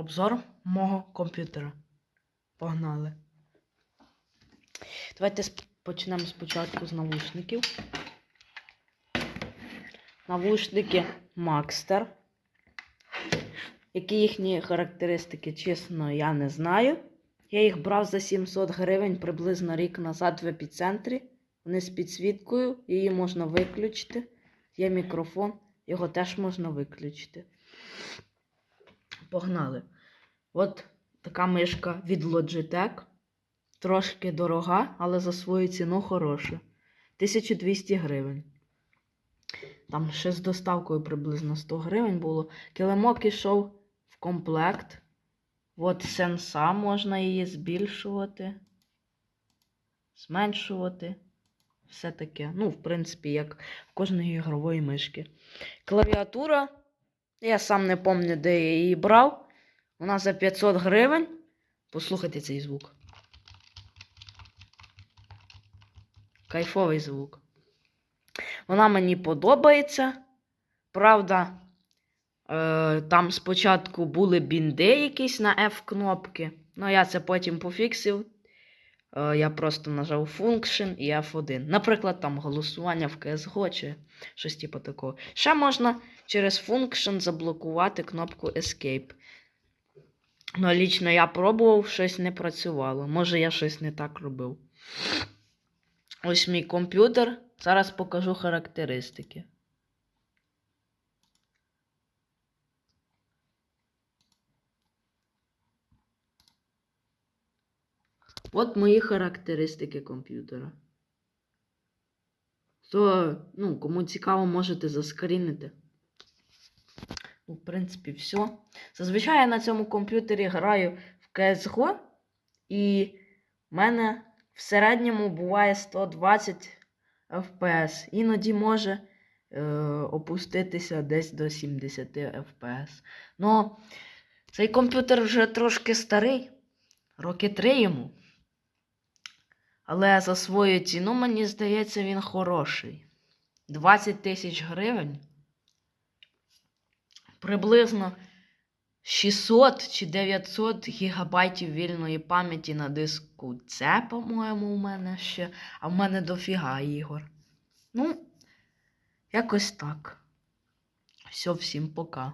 обзор мого комп'ютера. Погнали. Давайте почнемо спочатку з навушників. Навушники Maxter. Які їхні характеристики, чесно, я не знаю. Я їх брав за 700 гривень приблизно рік назад в епіцентрі. Вони з підсвіткою, її можна виключити. Є мікрофон, його теж можна виключити. Погнали. От така мишка від Logitech. Трошки дорога, але за свою ціну хороша. 1200 гривень. Там ще з доставкою приблизно 100 гривень було. Килимок ішов в комплект. От сенса можна її збільшувати, зменшувати. Все таке. Ну, в принципі, як в кожної ігрової мишки. Клавіатура. Я сам не пам'ятаю, де я її брав. Вона за 500 гривень. Послухайте цей звук. Кайфовий звук. Вона мені подобається. Правда, е, там спочатку були бінди якісь на F-кнопки. Ну, я це потім пофіксив. Е, я просто нажав Function і F1. Наприклад, там голосування в CSGO чи щось типу такого. Ще можна через Function заблокувати кнопку Escape. Ну, лічно я пробував, щось не працювало. Може, я щось не так робив. Ось мій комп'ютер. Зараз покажу характеристики. От мої характеристики комп'ютера. То, ну, кому цікаво, можете заскрінити. Ну, в принципі, все. Зазвичай я на цьому комп'ютері граю в CSGO, і в мене в середньому буває 120 FPS. Іноді може е, опуститися десь до 70 FPS. Ну, цей комп'ютер вже трошки старий, роки 3 йому. Але за свою ціну, мені здається, він хороший. 20 тисяч гривень. Приблизно 600 чи 900 гігабайтів вільної пам'яті на диску. Це, по-моєму, у мене ще. А в мене дофіга ігор. Ну, якось так. Все, всім пока.